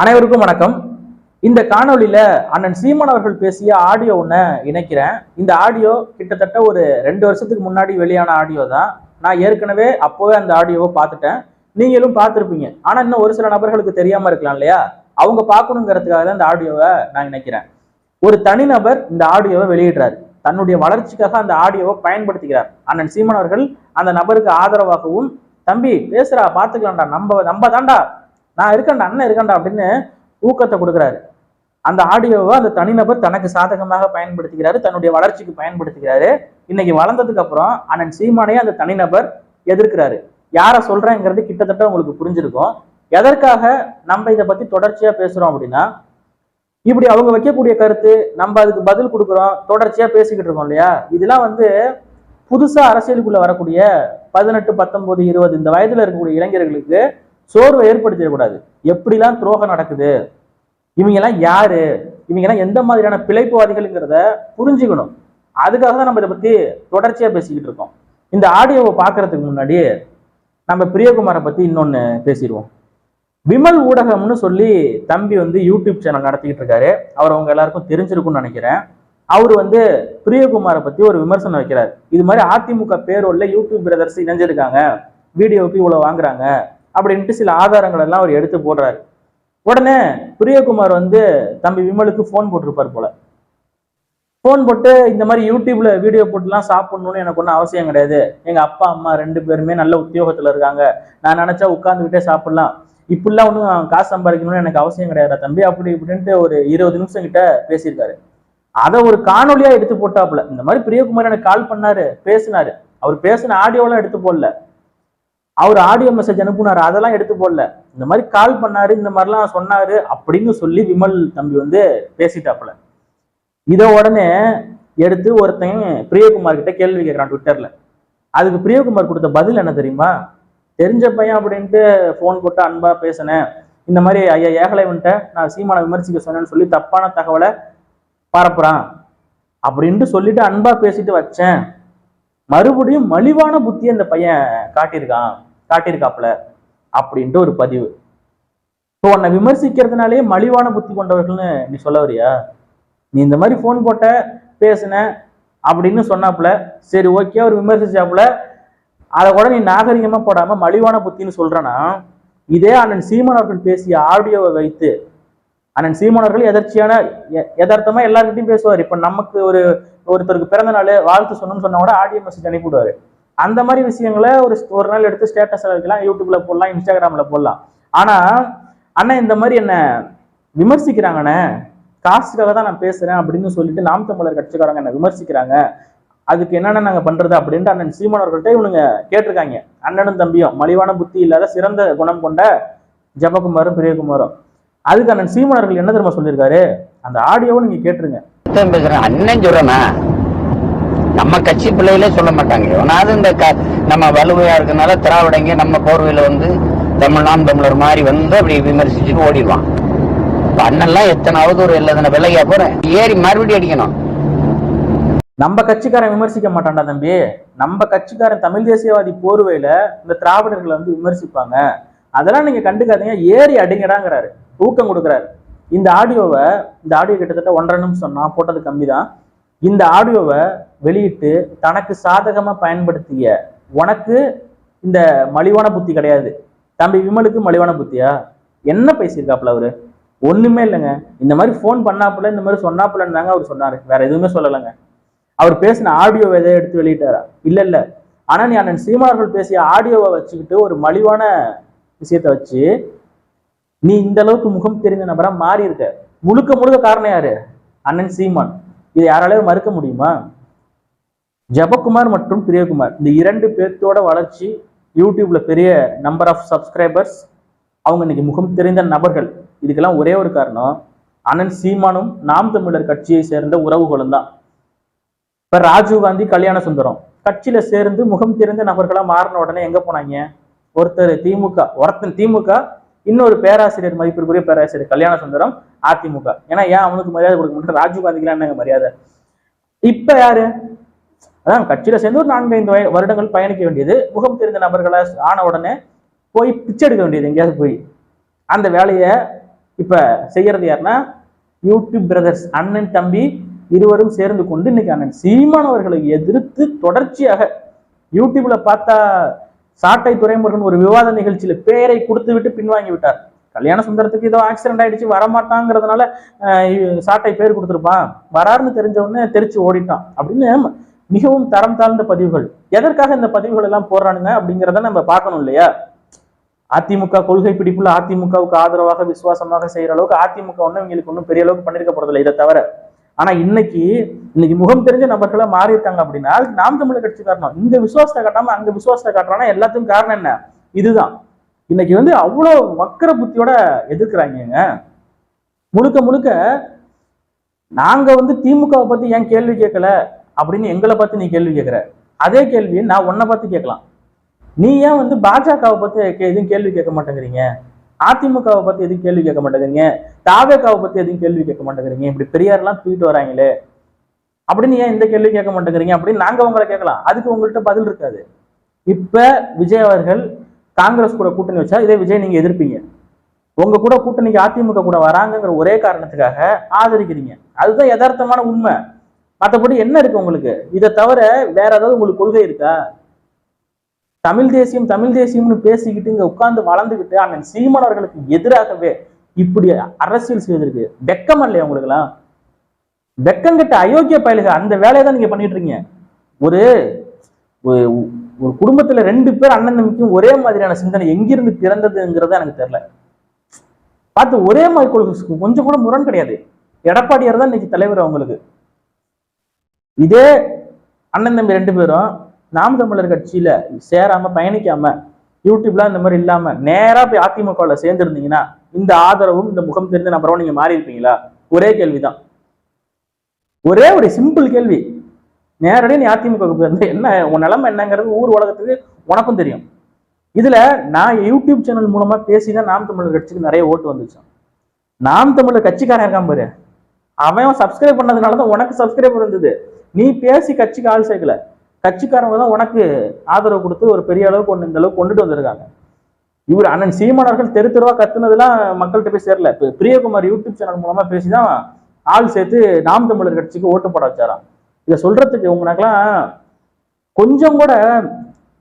அனைவருக்கும் வணக்கம். இந்த காணொலியில அண்ணன் சீமான் அவர்கள் பேசிய ஆடியோ ஒன்று இணைக்கிறேன். இந்த ஆடியோ கிட்டத்தட்ட ஒரு ரெண்டு வருஷத்துக்கு முன்னாடி வெளியான ஆடியோ தான். நான் ஏற்கனவே அப்போவே அந்த ஆடியோவை பார்த்துட்டேன். நீங்களும் பார்த்துருப்பீங்க. ஆனா இன்னும் ஒரு சில நபர்களுக்கு தெரியாம இருக்கலாம் இல்லையா? அவங்க பார்க்கணுங்கிறதுக்காக தான் இந்த ஆடியோவை நான் இணைக்கிறேன். ஒரு தனிநபர் இந்த ஆடியோவை வெளியிடுறாரு. தன்னுடைய வளர்ச்சிக்காக அந்த ஆடியோவை பயன்படுத்துகிறார் அண்ணன் சீமான் அவர்கள் அந்த நபருக்கு ஆதரவாகவும் தம்பி பேசுறா பார்த்துக்கலாம்டா. நம்ம நம்ம தாண்டா நான் இருக்கேன்டா அண்ணன் இருக்கேன்டா அப்படின்னு ஊக்கத்தை கொடுக்குறாரு. அந்த ஆடியோவை அந்த தனிநபர் தனக்கு சாதகமாக பயன்படுத்துகிறாரு தன்னுடைய வளர்ச்சிக்கு பயன்படுத்திக்கிறாரு இன்னைக்கு வளர்ந்ததுக்கு அப்புறம் அண்ணன் சீமானையே அந்த தனிநபர் எதிர்க்கிறாரு. யாரை சொல்றேங்கிறது கிட்டத்தட்ட உங்களுக்கு புரிஞ்சிருக்கும். எதற்காக நம்ம இதை பத்தி தொடர்ச்சியா பேசுறோம் அப்படின்னா இப்படி அவங்க வைக்கக்கூடிய கருத்து நம்ம அதுக்கு பதில் கொடுக்குறோம் தொடர்ச்சியா பேசிக்கிட்டு இருக்கோம் இல்லையா? இதெல்லாம் வந்து புதுசா அரசியலுக்குள்ள வரக்கூடிய பதினெட்டு பத்தொன்பது இருபது இந்த வயதுல இருக்கக்கூடிய இளைஞர்களுக்கு சோர்வை ஏற்படுத்திடக்கூடாது எப்படிலாம் துரோகம் நடக்குது? இவங்க எல்லாம் யாரு? இவங்க எல்லாம் எந்த மாதிரியான பிழைப்புவாதிகள்ங்கிறத புரிஞ்சுக்கணும். அதுக்காக தான் நம்ம இதை பத்தி தொடர்ச்சியா பேசிக்கிட்டு இருக்கோம். இந்த ஆடியோவை பார்க்கறதுக்கு முன்னாடி நம்ம பிரியகுமாரை பத்தி இன்னொன்னு பேசிடுவோம். விமல் ஊடகம்னு சொல்லி தம்பி வந்து யூடியூப் சேனல் நடத்திக்கிட்டு இருக்காரு. அவர் அவங்க எல்லாருக்கும் தெரிஞ்சிருக்கும்னு நினைக்கிறேன். அவர் வந்து பிரியகுமாரை பத்தி ஒரு விமர்சனம் வைக்கிறார். இது மாதிரி அதிமுக பேரோல்ல யூடியூப் பிரதர்ஸ் இணைஞ்சிருக்காங்க. வீடியோவுக்கு இவ்வளவு வாங்குறாங்க. அப்படின்ட்டு சில ஆதாரங்கள் எல்லாம் அவர் எடுத்து போடுறாரு. உடனே பிரியகுமார் வந்து தம்பி விமலுக்கு ஃபோன் போட்டிருப்பார் போல. ஃபோன் போட்டு இந்த மாதிரி யூடியூப்ல வீடியோ போட்டுலாம் சாப்பிடணும்னு எனக்கு ஒன்றும் அவசியம் கிடையாது. எங்க அப்பா அம்மா ரெண்டு பேருமே நல்ல உத்தியோகத்துல இருக்காங்க. நான் நினைச்சா உட்காந்துக்கிட்டே சாப்பிடலாம். இப்படிலாம் ஒன்றும் காசு சம்பாதிக்கணும்னு எனக்கு அவசியம் கிடையாது தம்பி அப்படி இப்படின்ட்டு ஒரு இருபது நிமிஷம் கிட்ட பேசியிருக்காரு. அதை ஒரு காணொலியா எடுத்து போட்டாப்புல. இந்த மாதிரி பிரியகுமார் எனக்கு கால் பண்ணாரு பேசினாரு. அவர் பேசின ஆடியோலாம் எடுத்து போடல. அவர் ஆடியோ மெசேஜ் அனுப்புனாரு. அதெல்லாம் எடுத்து போடல. இந்த மாதிரி கால் பண்ணாரு இந்த மாதிரிலாம் சொன்னாரு அப்படின்னு சொல்லி விமல் தம்பி வந்து பேசிட்டாப்புல. இதை உடனே எடுத்து ஒருத்தன் பிரியகுமார் கிட்ட கேள்வி கேட்கறான் ட்விட்டர்ல அதுக்கு பிரியகுமார் கொடுத்த பதில் என்ன தெரியுமா? தெரிஞ்ச பையன் அப்படின்ட்டு ஃபோன் போட்டு அன்பா பேசினேன் இந்த மாதிரி ஐயா ஏகலைவன்ட்ட நான் சீமானை விமர்சிக்க சொன்னேன்னு சொல்லி தப்பான தகவலை பரப்புறான். அப்படின்ட்டு சொல்லிட்டு அன்பா பேசிட்டு வச்சேன். மறுபடியும் மலிவான புத்தியை இந்த பையன் காட்டியிருக்கான். காட்டியிருக்காப்புல அப்படின்ட்டு ஒரு பதிவு. இப்போ உன்னை விமர்சிக்கிறதுனாலே மலிவான புத்தி கொண்டவர்கள்னு நீ சொல்ல வரியா? நீ இந்த மாதிரி ஃபோன் போட்ட பேசுன அப்படின்னு சொன்னாப்புல சரி ஓகே அவர் விமர்சிச்சாப்புல அதை கூட நீ நாகரிகமா போடாம மலிவான புத்தின்னு சொல்கிறேன்னா இதே அண்ணன் சீமான் அவர்கள் பேசிய ஆடியோவை வைத்து அண்ணன் சீமான் அவர்கள் எதர்ச்சியான எ- எல்லாருக்கிட்டையும் பேசுவார். இப்போ நமக்கு ஒரு ஒருத்தருக்கு பிறந்த நாள் வாழ்த்து சொன்னோம்னு சொன்னால் கூட ஆடியோ மெசேஜ் அனுப்பிவிடுவார். அந்த மாதிரி விஷயங்களை ஒரு ஒரு நாள் எடுத்து ஸ்டேட்டஸ்ல வைக்கலாம் யூடியூப்ல போடலாம் இன்ஸ்டாகிராம்ல போடலாம். ஆனா அண்ணன் இந்த மாதிரி என்ன விமர்சிக்கிறாங்கண்ணே காசுக்காக தான் நான் பேசுறேன் அப்படின்னு சொல்லிட்டு நாம் தமிழர் கட்சிக்காரங்க என்ன விமர்சிக்கிறாங்க அதுக்கு என்னென்ன நாங்க பண்றது அப்படின்ட்டு அண்ணன் சீமானவர்கள்ட்ட இவனுங்க கேட்டிருக்காங்க. அண்ணனும் தம்பியும் மலிவான புத்தி இல்லாத சிறந்த குணம் கொண்ட ஜபகுமாரும் பிரியகுமாரும். அதுக்கு அண்ணன் சீமானவர்கள் என்ன தெரியுமா சொல்லியிருக்காரு? அந்த ஆடியோவை நீங்கள் கேட்டுருங்க. அண்ணன் சொல்கிறேன்னா நம்ம கட்சி பிள்ளைகளே சொல்ல மாட்டாங்க. எவனாவது இந்த க- நம்ம வலுவையா இருக்கனால திராவிடங்க நம்ம போர்வையில வந்து தமிழ்நாடு தமிழர் மாதிரி வந்து அப்படி விமர்சிச்சுட்டு ஓடிடுவான் அண்ணெல்லாம் எத்தனாவது ஒரு இல்லதன விலையா போறேன் ஏறி மறுபடியும் அடிக்கணும். நம்ம கட்சிக்காரன் விமர்சிக்க மாட்டான்டா தம்பி. நம்ம கட்சிக்காரன் தமிழ் தேசியவாதி போர்வையில இந்த திராவிடர்களை வந்து விமர்சிப்பாங்க. அதெல்லாம் நீங்க கண்டுக்காதீங்க. ஏறி அடிங்கடாங்கிறாரு. ஊக்கம் கொடுக்குறாரு. இந்த ஆடியோவை இந்த ஆடியோ கிட்டத்தட்ட ஒன்றரை நிமிஷம் நான் போட்டது கம்மி தான் இந்த ஆடியோவை வெளியிட்டு தனக்கு சாதகமாக பயன்படுத்திய உனக்கு இந்த மலிவான புத்தி கிடையாது. தம்பி விமலுக்கு மலிவான புத்தியா? என்ன பேசியிருக்காப்புல அவரு? ஒண்ணுமே இல்லைங்க. இந்த மாதிரி ஃபோன் பண்ணாப்புல இந்த மாதிரி சொன்னாப்புலன்னு தாங்க அவர் சொன்னாரு. வேற எதுவுமே சொல்லலைங்க. அவர் பேசின ஆடியோ எதை எடுத்து வெளியிட்டாரா? இல்லை இல்லை. ஆனா நீ அண்ணன் சீமார்கள் பேசிய ஆடியோவை வச்சுக்கிட்டு ஒரு மலிவான விஷயத்த வச்சு நீ இந்த அளவுக்கு முகம் தெரிந்த நபரா மாறி இருக்க முழுக்க முழுக்க காரணம் யாரு? அண்ணன் சீமான். இதை யாராலையும் மறுக்க முடியுமா? ஜபகுமார் மற்றும் பிரியகுமார் இந்த இரண்டு பேர்த்தோட வளர்ச்சி யூடியூப்ல பெரிய நம்பர் ஆஃப் சப்ஸ்கிரைபர்ஸ் அவங்க இன்னைக்கு முகம் தெரிந்த நபர்கள். இதுக்கெல்லாம் ஒரே ஒரு காரணம் அண்ணன் சீமானும் நாம் தமிழர் கட்சியை சேர்ந்த உறவுகளும் தான். இப்ப ராஜீவ் காந்தி கல்யாண சுந்தரம் கட்சியில சேர்ந்து முகம் தெரிந்த நபர்களா மாறின உடனே எங்க போனாங்க? ஒருத்தர் திமுக ஒருத்தன் திமுக இன்னொரு பேராசிரியர் மதிப்பிற்குரிய பேராசிரியர் கல்யாண சுந்தரம் அதிமுக. ஏன்னா ஏன் அவனுக்கு மரியாதை கொடுக்க மாட்டேன்? ராஜீவ் காந்திக்கு என்னங்க மரியாதை? இப்ப யாரு? அதான் கட்சியில சேர்ந்து ஒரு நான்கு ஐந்து வருடங்கள் பயணிக்க வேண்டியது. முகம் தெரிந்த நபர்களை ஆன உடனே போய் பிச்சை எடுக்க வேண்டியது. எங்கேயாவது போய். அந்த வேலையை இப்ப செய்யறது யாருன்னா யூடியூப் பிரதர்ஸ் அண்ணன் தம்பி இருவரும் சேர்ந்து கொண்டு இன்னைக்கு அண்ணன் சீமானவர்களை எதிர்த்து தொடர்ச்சியாக யூடியூப்ல பார்த்தா சாட்டை துறைமுருகன் ஒரு விவாத நிகழ்ச்சியில பேரை கொடுத்து விட்டு பின்வாங்கி விட்டார். கல்யாண சுந்தரத்துக்கு ஏதோ ஆக்சிடென்ட் ஆயிடுச்சு வரமாட்டாங்கிறதுனால அஹ், சாட்டை பேர் கொடுத்துருப்பான் வராருன்னு தெரிஞ்ச உடனே தெரிச்சு ஓடிட்டான். அப்படின்னு மிகவும் தரம் தாழ்ந்த பதிவுகள். எதற்காக இந்த பதிவுகள் எல்லாம் போடுறானுங்க அப்படிங்கிறத நம்ம பார்க்கணும் இல்லையா? அதிமுக கொள்கை பிடிப்புல அதிமுகவுக்கு ஆதரவாக விசுவாசமாக செய்யற அளவுக்கு அதிமுக ஒன்றும் இவங்களுக்கு ஒன்றும் பெரிய அளவுக்கு பண்ணிருக்க போறதில்லை. இதை தவிர ஆனா இன்னைக்கு இன்னைக்கு முகம் தெரிஞ்ச நபர்களா மாறி இருக்காங்க அப்படின்னா அதுக்கு நாம் தமிழர் கட்சி காரணம். இங்க விசுவாசத்தை காட்டாம அங்க விசுவாசத்தை காட்டுறானா? எல்லாத்துக்கும் காரணம் என்ன? இதுதான். இன்னைக்கு வந்து அவ்வளவு வக்கர புத்தியோட எதிர்க்கிறாங்க முழுக்க முழுக்க நாங்க வந்து திமுகவை பத்தி ஏன் கேள்வி கேட்கல? அப்படின்னு எங்களை பார்த்து நீ கேள்வி கேட்கிற. அதே கேள்வியை நான் உன்னை பார்த்து கேட்கலாம். நீ ஏன் வந்து பாஜகவை பத்தி எதுவும் கேள்வி கேட்க மாட்டேங்கிறீங்க? அதிமுகவை பத்தி எதுவும் கேள்வி கேட்க மாட்டேங்கிறீங்க. தாவேகாவை பத்தி எதுவும் கேள்வி கேட்க மாட்டேங்கிறீங்க. இப்படி பெரியார்லாம் தூக்கிட்டு வராங்களே. அப்படின்னு ஏன் இந்த கேள்வி கேட்க மாட்டேங்கிறீங்க? அப்படின்னு நாங்க உங்களை கேட்கலாம். அதுக்கு உங்கள்கிட்ட பதில் இருக்காது. இப்ப விஜய் அவர்கள் காங்கிரஸ் கூட கூட்டணி வச்சா இதே விஜய் நீங்க எதிர்ப்பீங்க. உங்க கூட கூட்டணிக்கு அதிமுக கூட வராங்கங்கிற ஒரே காரணத்துக்காக ஆதரிக்கிறீங்க. அதுதான் யதார்த்தமான உண்மை. மற்றபடி என்ன இருக்கு உங்களுக்கு? இதை தவிர வேற ஏதாவது உங்களுக்கு கொள்கை இருக்கா? தமிழ் தேசியம் தமிழ் தேசியம்னு பேசிக்கிட்டு இங்க உட்கார்ந்து வளர்ந்துக்கிட்டு அண்ணன் சீமானவர்களுக்கு எதிராகவே இப்படி அரசியல் செய்வதற்கு வெக்கம் இல்லையா உங்களுக்குலாம் வெக்கங்கட்ட அயோக்கிய பயலுக அந்த வேலையை தான் நீங்க பண்ணிட்டு இருக்கீங்க. ஒரு ஒரு ஒரு குடும்பத்துல ரெண்டு பேர் அண்ணன் தம்பிக்கும் ஒரே மாதிரியான சிந்தனை எங்கிருந்து பிறந்ததுங்கிறது எனக்கு தெரியல. பார்த்து ஒரே மாதிரி கொள்கை கொஞ்சம் கூட முரண் கிடையாது. எடப்பாடியார் தான் இன்னைக்கு தலைவர் அவங்களுக்கு. இதே அண்ணன் தம்பி ரெண்டு பேரும் நாம் தமிழர் கட்சியில சேராம பயணிக்காம யூடியூப்லாம் இந்த மாதிரி இல்லாம நேரா போய் அதிமுகவுல சேர்ந்துருந்தீங்கன்னா இந்த ஆதரவும் இந்த முகம் தெரிந்த நபரும் நீங்க மாறி இருப்பீங்களா? ஒரே கேள்விதான். ஒரே ஒரு சிம்பிள் கேள்வி. நேரடியாக நீ அதிமுக போயிருந்த என்ன உன் நிலைமை என்னங்கிறது ஊர் உலகத்துக்கு உனக்கும் தெரியும். இதுல நான் யூடியூப் சேனல் மூலமா பேசி தான் நாம் தமிழர் கட்சிக்கு நிறைய ஓட்டு வந்துச்சான் நாம் தமிழர் கட்சிக்காரன் இருக்கான் பாரு. அவன் சப்ஸ்கிரைப் பண்ணதுனால தான் உனக்கு சப்ஸ்கிரைப் இருந்தது. நீ பேசி கட்சிக்கு ஆள் சேர்க்கல. கட்சிக்காரங்க தான் உனக்கு ஆதரவு கொடுத்து ஒரு பெரிய அளவுக்கு ஒன்று இந்த அளவுக்கு கொண்டுட்டு வந்திருக்காங்க. இவர் அண்ணன் சீமானவர்கள் தெரு தெருவா கத்துனதுலாம் மக்கள்கிட்ட போய் சேரல. இப்போ பிரியகுமார் யூடியூப் சேனல் மூலமா பேசி தான் ஆள் சேர்த்து நாம் தமிழர் கட்சிக்கு ஓட்டு போட வச்சாராம். இதை சொல்றதுக்கு உங்களுக்கெல்லாம் கொஞ்சம் கூட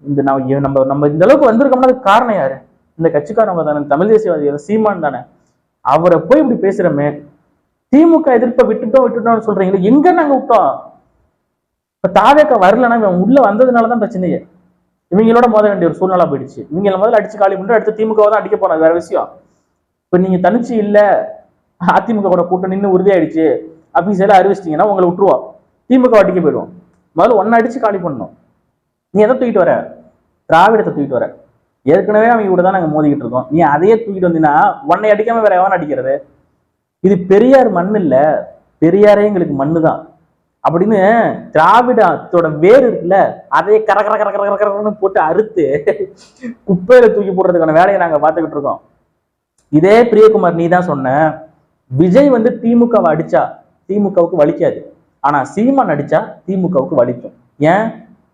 இந்த நம்ம நம்ம நம்ம இந்த அளவுக்கு வந்திருக்கோம்னா அதுக்கு காரணம் யாரு? இந்த கட்சிக்காரங்க தானே தமிழ் தேசியவாதி சீமான் தானே. அவரை போய் இப்படி பேசுறோமே திமுக எதிர்ப்பை விட்டுட்டோம் விட்டுட்டோம்னு சொல்றீங்களே எங்க நாங்க விட்டோம்? இப்போ தாவேக்க வரலன்னா இவன் உள்ள வந்ததுனாலதான் பிரச்சனையே. இவங்களோட மோத வேண்டிய ஒரு சூழ்நிலை போயிடுச்சு. இவங்க முதல்ல அடிச்சு காலி பண்ணி அடுத்து திமுக தான் அடிக்க போறாங்க. வேற விஷயம். இப்போ நீங்க தனிச்சு இல்ல அதிமுக கூட கூட்டம் நின்று உறுதியாயிடுச்சு. அபிஷியலா அறிவிச்சிட்டீங்கன்னா உங்களை விட்டுருவோம். திமுக அடிக்க போயிடுவோம். முதல்ல ஒன்னு அடிச்சு காலி பண்ணணும். நீ எதை தூக்கிட்டு வர? திராவிடத்தை தூக்கிட்டு வர. ஏற்கனவே அவங்க கூட தான் நாங்கள் மோதிக்கிட்டு இருக்கோம். நீ அதையே தூக்கிட்டு வந்தீங்கன்னா உன்னை அடிக்காம வேற எவன் அடிக்கிறது? இது பெரியார் மண் இல்லை பெரியாரே எங்களுக்கு மண்ணு தான் அப்படின்னு திராவிடத்தோட வேர் இருக்குல்ல அதையே கர கர கர கர கர கரன்னு போட்டு அறுத்து குப்பையில தூக்கி போடுறதுக்கான வேலையை நாங்க பார்த்துக்கிட்டு இருக்கோம். இதே பிரியகுமார் நீ தான் சொன்ன விஜய் வந்து திமுகவை அடிச்சா திமுகவுக்கு வலிக்காது. ஆனா சீமான் அடிச்சா திமுகவுக்கு வலிக்கும். ஏன்?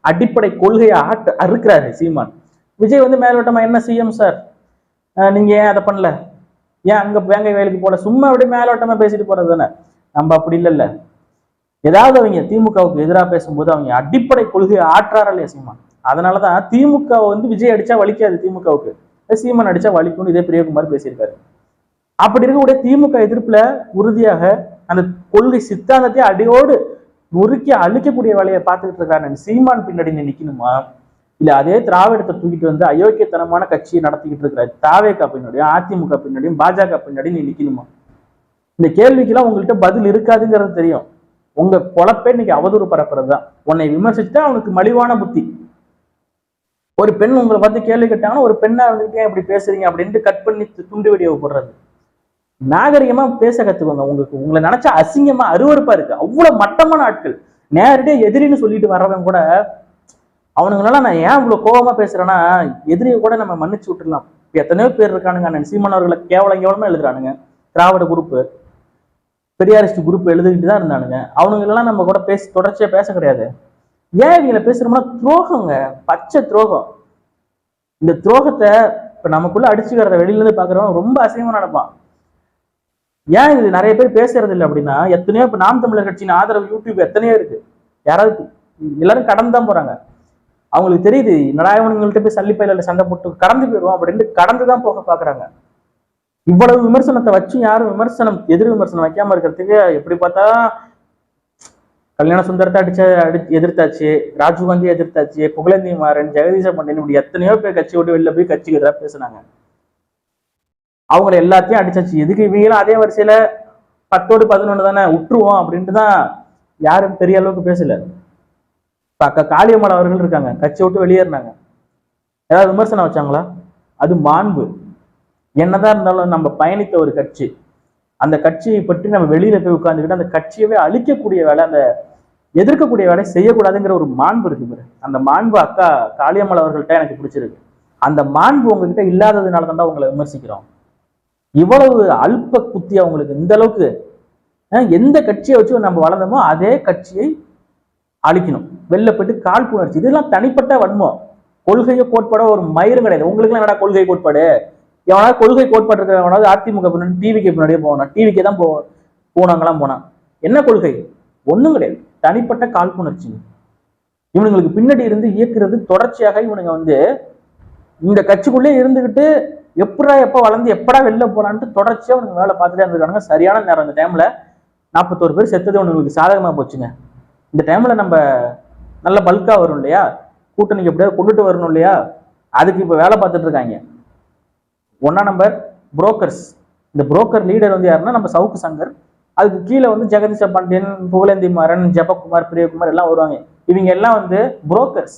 அடிப்படை கொள்கையை ஆட்டு அறுக்கிறாரு சீமான். விஜய் வந்து மேலோட்டமா என்ன சிஎம் சார்? நீங்க ஏன் அதை பண்ணல? ஏன் அங்க வேங்கை வேலைக்கு போல? சும்மா அப்படியே மேலோட்டமா பேசிட்டு போறது தானே நம்ம அப்படி இல்லைல்ல. ஏதாவது அவங்க திமுகவுக்கு எதிராக பேசும்போது அவங்க அடிப்படை கொள்கையை ஆற்றாரா இல்லையா சீமான். அதனாலதான் திமுக வந்து விஜய் அடிச்சா வலிக்காது திமுகவுக்கு. சீமான் அடிச்சா வலிக்கும்னு இதே பிரியகுமார் பேசியிருக்காரு. அப்படி இருக்கக்கூடிய திமுக எதிர்ப்புல உறுதியாக அந்த கொள்கை சித்தாந்தத்தை அடியோடு நொறுக்கி அழிக்கக்கூடிய வேலையை பார்த்துக்கிட்டு இருக்காரு சீமான் பின்னாடி நீ நிக்கணுமா? இல்ல அதே திராவிடத்தை தூக்கிட்டு வந்து அயோக்கியத்தனமான கட்சியை நடத்திக்கிட்டு இருக்கிற தாவேக்கா பின்னாடியும் அதிமுக பின்னாடியும் பாஜக பின்னாடி நீ நிக்கணுமா? இந்த கேள்விக்கெல்லாம் உங்கள்கிட்ட பதில் இருக்காதுங்கிறது தெரியும். உங்க பொழப்பே இன்னைக்கு அவதூறு பரப்புறது தான் உன்னை விமர்சித்தா அவனுக்கு மலிவான புத்தி. ஒரு பெண் உங்களை பார்த்து கேள்வி கேட்டாங்கன்னா ஒரு பெண்ணா இருந்துகிட்டே இப்படி பேசுறீங்க அப்படின்ட்டு கட் பண்ணி துண்டு வீடியோ போடுறது. நாகரிகமா பேச கத்துக்கோங்க. உங்களுக்கு உங்களை நினைச்சா அசிங்கமா அருவருப்பா இருக்கு. அவ்வளவு மட்டமான ஆட்கள். நேரடியா எதிரின்னு சொல்லிட்டு வர்றவன் கூட அவனுங்களால நான் ஏன் இவ்வளவு கோபமா பேசுறேன்னா எதிரியை கூட நம்ம மன்னிச்சு விட்டுடலாம். எத்தனையோ பேர் இருக்கானுங்க. அண்ணன் சீமான் அவர்களை கேவலம் கேவலமா எழுதுறானுங்க. திராவிட குரூப்பு பெரியாரிஸ்ட் குரூப் எழுதிக்கிட்டு தான் இருந்தானுங்க. அவனுங்களெல்லாம் நம்ம கூட பேசி தொடர்ச்சியாக பேச கிடையாது. ஏன் இவங்களை பேசுறோம்னா துரோகங்க. பச்சை துரோகம். இந்த துரோகத்தை இப்ப நமக்குள்ள அடிச்சுக்கிறத வெளியிலேருந்து இருந்து ரொம்ப அசிங்கமா நடப்பான். ஏன் இது நிறைய பேர் பேசுறது இல்லை அப்படின்னா எத்தனையோ இப்ப நாம் தமிழர் கட்சியின் ஆதரவு யூடியூப் எத்தனையோ இருக்கு. யாராவது எல்லாரும் கடந்து தான் போறாங்க. அவங்களுக்கு தெரியுது நடாயவனுங்கள்ட்ட போய் சல்லிப்பையில சண்டை போட்டு கடந்து போயிடுவோம் அப்படின்ட்டு கடந்து தான் போக பாக்குறாங்க. இவ்வளவு விமர்சனத்தை வச்சு யாரும் விமர்சனம் எதிர் விமர்சனம் வைக்காம இருக்கிறதுக்கு எப்படி பார்த்தா கல்யாண சுந்தரத்தை அடிச்ச அடி எதிர்த்தாச்சு ராஜீவ்காந்தி எதிர்த்தாச்சு புகழந்தி மாறன் ஜெகதீச பண்டியன் இப்படி எத்தனையோ பேர் கட்சி விட்டு வெளில போய் கட்சிக்கு எதிராக பேசுனாங்க. அவங்களை எல்லாத்தையும் அடிச்சாச்சு. எதுக்கு இவங்களும் அதே வரிசையில பத்தோடு பதினொன்று தானே விட்டுருவோம் அப்படின்ட்டு தான் யாரும் பெரிய அளவுக்கு பேசல. இப்ப அக்கா காளியம்மாள் அவர்கள் இருக்காங்க கட்சி விட்டு வெளியேறினாங்க. ஏதாவது விமர்சனம் வச்சாங்களா? அது மாண்பு. என்னதான் இருந்தாலும் நம்ம பயணித்த ஒரு கட்சி. அந்த கட்சியை பற்றி நம்ம வெளியில போய் உட்கார்ந்துக்கிட்டு அந்த கட்சியவே அழிக்கக்கூடிய வேலை அந்த எதிர்க்கக்கூடிய வேலை செய்யக்கூடாதுங்கிற ஒரு மாண்பு இருக்கு பாரு. அந்த மாண்பு அக்கா காளியம்மாள் அவர்கள்ட்ட எனக்கு பிடிச்சிருக்கு. அந்த மாண்பு உங்ககிட்ட இல்லாததுனால தான் உங்களை விமர்சிக்கிறோம். இவ்வளவு அல்ப குத்தி அவங்களுக்கு இந்த அளவுக்கு எந்த கட்சியை வச்சு நம்ம வளர்ந்தோமோ அதே கட்சியை அழிக்கணும். வெளில போயிட்டு காழ்ப்புணர்ச்சி. இதெல்லாம் தனிப்பட்ட வன்மம். கொள்கையோ கோட்பாடோ ஒரு மயிரும் கிடையாது. உங்களுக்கு என்னடா கொள்கை கோட்பாடு? எவனாவது கொள்கை கோட்பாடு அதிமுக பின்னாடி டிவிக்கு பின்னாடியே போவானா. டிவிக்கே தான் போ போனாங்களாம் போனான். என்ன கொள்கை? ஒண்ணும் கிடையாது. தனிப்பட்ட காழ்ப்புணர்ச்சி. இவனுங்களுக்கு பின்னாடி இருந்து இயக்குறது தொடர்ச்சியாக இவனுங்க வந்து இந்த கட்சிக்குள்ளே இருந்துகிட்டு எப்படா எப்போ வளர்ந்து எப்படா வெளில போலான்ட்டு தொடர்ச்சியா அவனுங்க வேலை பார்த்துட்டே இருந்திருக்கானுங்க. சரியான நேரம். அந்த டைம்ல நாற்பத்தோரு பேர் செத்தது உங்களுக்கு சாதகமா போச்சுங்க. இந்த டைம்ல நம்ம நல்ல பல்கா வரும் இல்லையா? கூட்டணிக்கு எப்படியாவது கொண்டுட்டு வரணும் இல்லையா? அதுக்கு இப்போ வேலை பார்த்துட்டு இருக்காங்க. ஒன்னா நம்பர் புரோக்கர்ஸ் இந்த புரோக்கர் லீடர் வந்து யாருன்னா நம்ம சவுக்கு சங்கர். அதுக்கு கீழே வந்து ஜெகதீஷ பாண்டியன் புகழேந்தி மாறன் ஜெபகுமார் பிரியகுமார் எல்லாம் வருவாங்க. இவங்க எல்லாம் வந்து புரோக்கர்ஸ்